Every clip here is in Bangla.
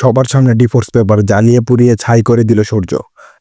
সবার সামনে ডিফোর্স পেপার জ্বালিয়ে পুড়িয়ে ছাই করে দিল সূর্য।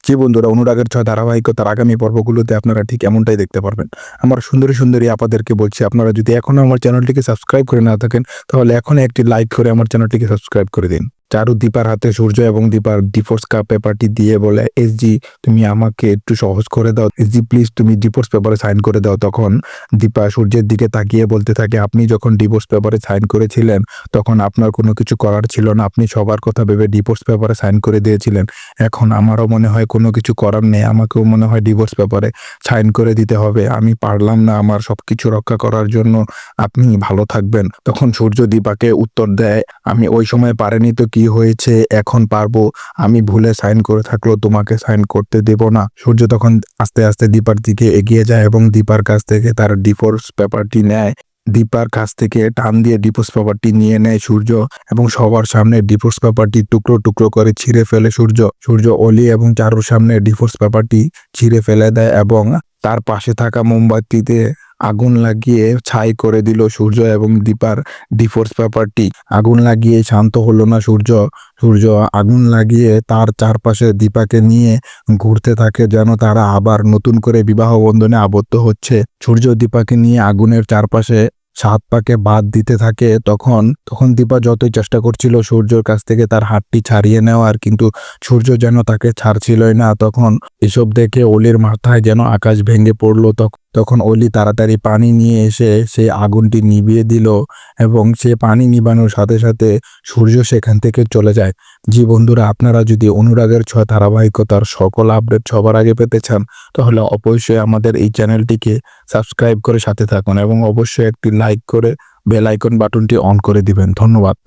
যে বন্ধুরা, অনুরাগের ছয় ধারাবাহিকতার আগামী পর্বগুলোতে আপনারা ঠিক এমনটাই দেখতে পারবেন। আমার সুন্দরী সুন্দরী আপাদেরকে বলছি, আপনারা যদি এখনও আমার চ্যানেলটিকে সাবস্ক্রাইব করে না থাকেন, তাহলে এখন একটি লাইক করে আমার চ্যানেলটিকে সাবস্ক্রাইব করে দিন। চারু দীপার হাতে সূর্য এবং দীপার ডিভোর্স কাপ পেপারটি দিয়ে বলে এসজি তুমি আমাকে একটু সহজ করে দাও। এসজি প্লিজ তুমি ডিভোর্স পেপারে সাইন করে দাও। তখন দীপা সূর্যের দিকে তাকিয়ে বলতে থাকে, আপনি যখন ডিভোর্স পেপারে সাইন করেছিলেন, তখন আপনার কোনো কিছু করার ছিল না। আপনি সবার কথা ভেবে ডিভোর্স পেপারে সাইন করে দিয়েছিলেন। এখন আমারও মনে হয় কোনো কিছু করার নেই। আমাকেও মনে হয় ডিভোর্স পেপারে সাইন করে দিতে হবে। আমি পারলাম না আমার সব কিছু রক্ষা করার জন্য। আপনি ভালো থাকবেন। তখন সূর্য দীপাকে উত্তর দেয়, আমি ওই সময় পারেনি তো কি হয়েছে, এখন পারব। আমি ভুলে সাইন করে থাকলেও তোমাকে সাইন করতে দেব না। সূর্য তখন আস্তে আস্তে দীপার দিকে এগিয়ে যায় এবং দীপার কাছ থেকে তার ডিভোর্স পেপারটি নেয়। দীপার কাছ থেকে টান দিয়ে ডিভোর্স পেপারটি নিয়ে নেয় সূর্য এবং সবার সামনে ডিভোর্স পেপারটি টুকরো টুকরো করে ছিঁড়ে ফেলে সূর্য। সূর্য অলি এবং চারুর সামনে ডিভোর্স পেপারটি ছিঁড়ে ফেলে দেয় এবং তার পাশে থাকা মোমবাতিতে আগুন লাগিয়ে ছাই করে দিল সূর্য এবং দীপার ডিফোর্স পেপারটি। আগুন লাগিয়ে শান্ত হলো না সূর্য। সূর্য আগুন লাগিয়ে তার চারপাশে দীপাকে নিয়ে ঘুরতে থাকে যেন তারা আবার নতুন করে বিবাহ বন্ধনে আবদ্ধ হচ্ছে। সূর্য দীপাকে নিয়ে আগুনের চারপাশে সাত পাকে বাদ দিতে থাকে। তখন তখন দীপা যতই চেষ্টা করছিল সূর্যর কাছ থেকে তার হাতটি ছাড়িয়ে নেওয়ার, কিন্তু সূর্য যেন তাকে ছাড়ছিলই না, তখন এসব দেখে অলির মাথায় যেন আকাশ ভেঙে পড়ল। তখন তখন অলি তাড়াতাড়ি পানি নিয়ে এসে সেই আগুনটি নিভিয়ে দিল এবং সে পানি নিবানোর সাথে সাথে সূর্য সেখান থেকে চলে যায়। জি বন্ধুরা, আপনারা যদি অনুরাগের ছয় ধারাবাহিকতার সকল আপডেট সবার আগে পেতে চান, তাহলে অবশ্যই আমাদের এই চ্যানেলটিকে সাবস্ক্রাইব করে সাথে থাকুন এবং অবশ্যই একটি লাইক করে বেল আইকন বাটনটি অন করে দিবেন। ধন্যবাদ।